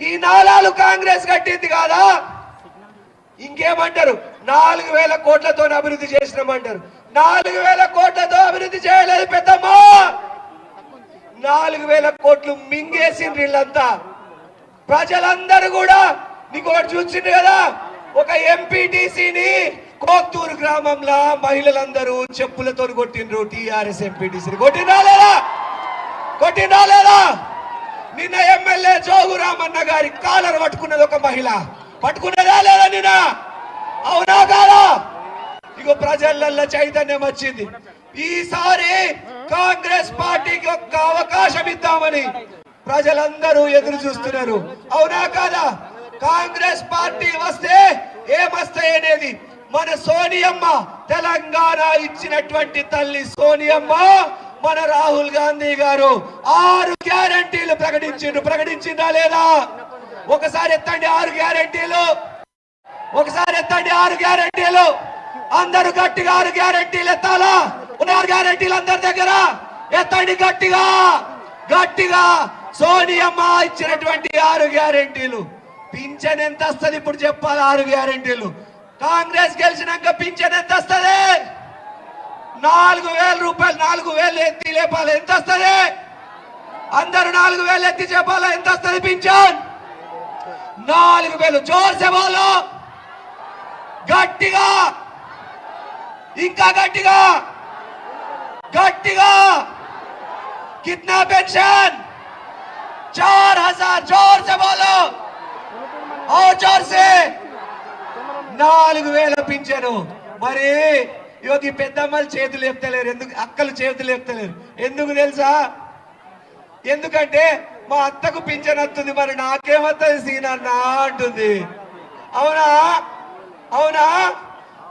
ఈ నాలాలు కాంగ్రెస్ కట్టింది కాదా? ఇంకేమంటారు? నాలుగు వేల కోట్లతో అభివృద్ధి చేసినామంటారు. నాలుగు వేల కోట్లతో అభివృద్ధి చేయలేదు పెద్దమ్మా! నాలుగు వేల కోట్లు మింగేసిండ్రు వీళ్ళంతా. ప్రజలందరూ కూడా నీకు ఒకటి చూసిండు కదా ఒక ఎంపీటీసీని కోత్తూరు గ్రామంలో మహిళలందరూ చెప్పులతో కొట్టిండ్రు టీఆర్ఎస్ ఎంపీటీసీని కొట్టినా లేదా? కొట్టినా లేదా? నిన్న ఎమ్మెల్యే జోగు రామన్న గారి కాలర్ పట్టుకున్నది ఒక మహిళ. పట్టుకున్నదా లేదా నిన్న? అవునా కాదా? ఇగో ప్రజలల్లో చైతన్యం వచ్చింది. ఈసారి కాంగ్రెస్ పార్టీకి ఒక్క అవకాశం ఇద్దామని ప్రజలందరూ ఎదురు చూస్తున్నారు. అవునా కాదా? కాంగ్రెస్ పార్టీ వస్తే ఏమస్తాయి అనేది మన సోనియమ్మ తెలంగాణ ఇచ్చినటువంటి తల్లి సోనియమ్మ మన రాహుల్ గాంధీ గారు ఆరు గ్యారంటీలు ప్రకటించిండ్రు. ప్రకటించిందా లేదా? ఒకసారి ఎత్తండి ఆరు గ్యారంటీలు. ఒకసారి ఎత్తండి ఆరు గ్యారంటీలు. అందరూ గట్టిగా ఆరు గ్యారంటీలు ఎత్తాలా? ఉన్న ఆరు గ్యారంటీలు అందరి దగ్గర? ఎత్తండి గట్టిగా. గట్టిగా. సోనియమ్మ ఇచ్చినటువంటి ఆరు గ్యారంటీలు. పింఛన్ ఎంత వస్తుంది ఇప్పుడు చెప్పాలి? ఆరు గ్యారంటీలు. కాంగ్రెస్ గెలిచినాక పింఛన్ ఎంత వస్తుంది నాలుగు వేల రూపాయలు నాలుగు వేలు ఎత్తి లేపాలి ఎంత వస్తుంది అందరూ నాలుగు వేలు ఎత్తి చెప్పాలి ఎంత వస్తుంది పింఛన్ నాలుగు వేలు జోర్సే వాళ్ళు గట్టిగా ఇంకా గట్టిగా గట్టిగా कितना पेंशन चार हजार जोर से बोलो और जोर से నాలుగు వేల పింఛను మరి యోగి పెద్దమ్మలు చేతులు లేపుతలేరు. ఎందుకు? అక్కలు చేతులు లేపుతలేరు. ఎందుకు తెలుసా? ఎందుకంటే మా అత్తకు పింఛన్ వస్తుంది. మరి నాకేమత్తది సీనన్నా అంటుంది. అవునా? అవునా?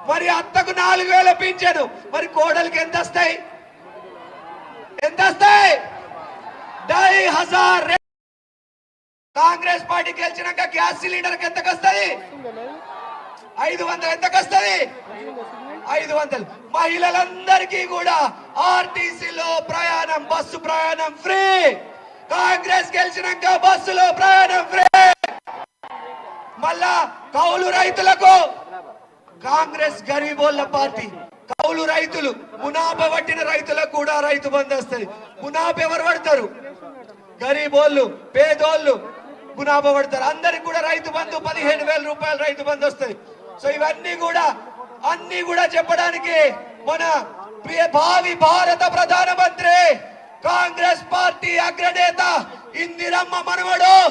మరి అత్తకు నాలుగు వేల పింఛను. మరి కోడలికి ఎంత వస్తాయి? ఎంత వస్తాయి? డై హజార్ కాంగ్రెస్ పార్టీ గెలిచినాక గ్యాస్ సిలిండర్ ఎంతకు వస్తుంది ఐదు వందలు. ఎంతకు వస్తుంది ఐదు వందలు. మహిళలందరికీ కూడా ఆర్టీసీలో ప్రయాణం బస్సు ప్రయాణం ఫ్రీ. కాంగ్రెస్ గెలిచినాక బస్సులో ప్రయాణం ఫ్రీ. మళ్ళా కౌలు రైతులకు. కాంగ్రెస్ గరీబోళ్ళ పార్టీ. కౌలు రైతులు మునాప పట్టిన రైతులకు కూడా రైతు బంధు వస్తుంది. మునాప ఎవరు పడతారు? గరీబోళ్ళు పేదోళ్ళు మునాప పడతారు. అందరికి కూడా రైతు బంధు పదిహేను వేల రూపాయలు రైతు బంధు వస్తుంది. సో ఇవన్నీ కూడా అన్ని కూడా చెప్పడానికి మన భావి భారత ప్రధానమంత్రి కాంగ్రెస్ పార్టీ అగ్రనేత ఇందిరమ్మ మనవడు.